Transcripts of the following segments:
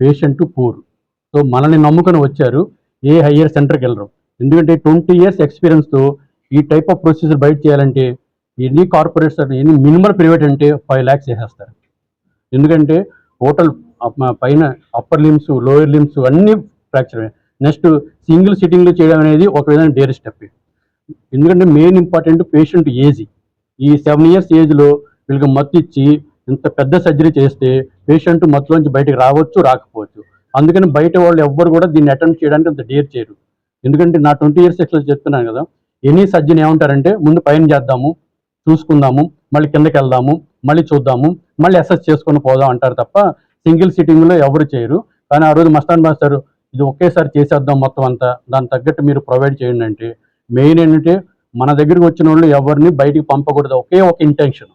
Patient poor so మనల్ని నమ్ముకొని వచ్చారు. ఏ హయ్యర్ సెంటర్కి వెళ్ళరు. ఎందుకంటే ట్వంటీ ఇయర్స్ ఎక్స్పీరియన్స్తో ఈ టైప్ ఆఫ్ ప్రొసీజర్ బయట చేయాలంటే ఎన్ని కార్పొరేట్స్ ఎన్ని మినిమల్ ప్రైవేట్ అంటే ఫైవ్ ల్యాక్స్ చేసేస్తారు. ఎందుకంటే హోటల్ పైన అప్పర్ లిమ్స్ లోయర్ లిమ్స్ అన్నీ ఫ్రాక్చర్ నెక్స్ట్ సింగిల్ సిట్టింగ్లో చేయడం అనేది ఒక విధంగా డేర్ స్టెప్ ఎందుకంటే మెయిన్ ఇంపార్టెంట్ పేషెంట్ ఏజ్ ఈ సెవెన్ ఇయర్స్ ఏజ్లో వీళ్ళకి మత్తు ఇచ్చి ఇంత పెద్ద సర్జరీ చేస్తే పేషెంట్ మత్తులోంచి బయటకు రావచ్చు రాకపోవచ్చు. అందుకని బయట వాళ్ళు ఎవ్వరు కూడా దీన్ని అటెంప్ట్ చేయడానికి అంత డేర్ చేయరు. ఎందుకంటే నా ట్వంటీ ఇయర్స్ ఎక్స్లో చెప్తున్నాను కదా ఎనీ సర్జన్ ఏమంటారంటే ముందు పైన చేద్దాము చూసుకుందాము మళ్ళీ కిందకి వెళ్దాము మళ్ళీ చూద్దాము మళ్ళీ అసెస్ చేసుకొని పోదాం అంటారు తప్ప సింగిల్ సిట్టింగ్లో ఎవరు చేయరు. కానీ ఆ రోజు మస్తాన్ మాస్టర్ ఇది ఒకేసారి చేసేద్దాం మొత్తం అంతా దానికి తగ్గట్టు మీరు ప్రొవైడ్ చేయండి అంటే మెయిన్ ఏంటంటే మన దగ్గరికి వచ్చిన వాళ్ళు ఎవరిని బయటికి పంపకూడదు ఒకే ఒక ఇంటెన్షన్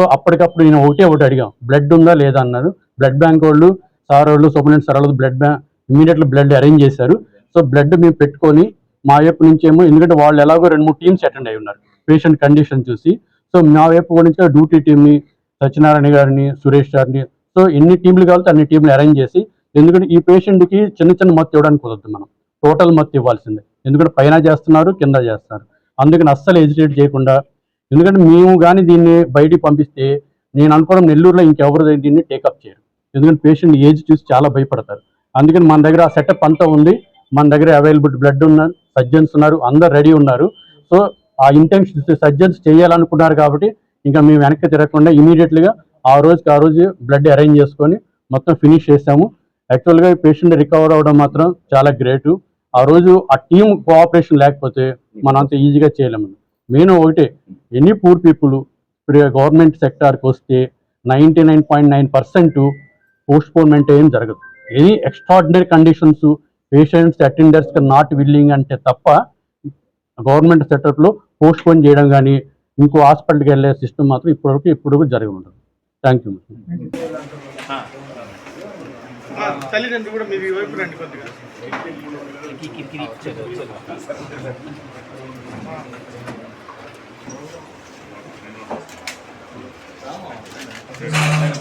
సో అప్పటికప్పుడు నేను ఒకటే ఒకటి అడిగాం బ్లడ్ ఉందా లేదా? అన్నారు బ్లడ్ బ్యాంక్ వాళ్ళు సార్ వాళ్ళు సూపరింటెండెంట్ సార్ వాళ్ళు blood bank immediately blood arrange చేశారు. సో బ్లడ్ మేము పెట్టుకొని మా వైపు నుంచి ఏమో ఎందుకంటే వాళ్ళు ఎలాగో రెండు మూడు టీమ్స్ అటెండ్ అయి ఉన్నారు పేషెంట్ కండిషన్ చూసి. సో మా వైపు నుంచి డ్యూటీ టీమ్ని సత్యనారాయణ గారిని సురేష్ గారిని సో ఎన్ని టీంలు కావాలంటే అన్ని టీంలు అరేంజ్ చేసి ఎందుకంటే ఈ పేషెంట్కి చిన్న చిన్న మత్తు ఇవ్వడానికి కుదరదు మనం. టోటల్ మత్తు ఇవ్వాల్సిందే. ఎందుకంటే పైన చేస్తున్నారు కింద చేస్తున్నారు. అందుకని అస్సలు ఎజిటేట్ చేయకుండా ఎందుకంటే మేము కానీ దీన్ని బయటికి పంపిస్తే నేను అనుకోవడం నెల్లూరులో ఇంకెవరు దీన్ని టేకప్ చేయరు. ఎందుకంటే పేషెంట్ ఏజ్ చూసి చాలా భయపడతారు. అందుకని మన దగ్గర ఆ సెటప్ అంతా ఉంది. మన దగ్గర అవైలబుల్ బ్లడ్ ఉన్నారు సర్జన్స్ ఉన్నారు అందరు రెడీ ఉన్నారు. సో ఆ ఇంటెన్షన్ సర్జన్స్ చేయాలనుకున్నారు కాబట్టి ఇంకా మేము వెనక్కి తిరగకుండా ఇమీడియట్లీగా ఆ రోజుకి ఆ రోజు బ్లడ్ అరేంజ్ చేసుకొని మొత్తం ఫినిష్ చేసాము. యాక్చువల్గా పేషెంట్ రికవర్ అవ్వడం మాత్రం చాలా గ్రేటు ఆ రోజు ఆ టీం కోఆపరేషన్ లేకపోతే మనం అంత ఈజీగా చేయలేము. మెయిన్ ఒకటే ఎనీ పూర్ పీపుల్ ఇప్పుడు గవర్నమెంట్ సెక్టార్కి వస్తే ninety nine point nine percent postponement ఏం జరగదు any extraordinary conditions patients attenders not willing అంటే తప్ప గవర్నమెంట్ సెటప్లో పోస్ట్పోన్ చేయడం కానీ ఇంకో హాస్పిటల్కి వెళ్ళే సిస్టమ్ మాత్రం ఇప్పటివరకు ఇప్పుడు జరగదు ఉండదు థ్యాంక్ యూ తల్లిదండ్రులు కూడా మీరు ఈ వైపు రండి కొద్దిగా Mm-hmm.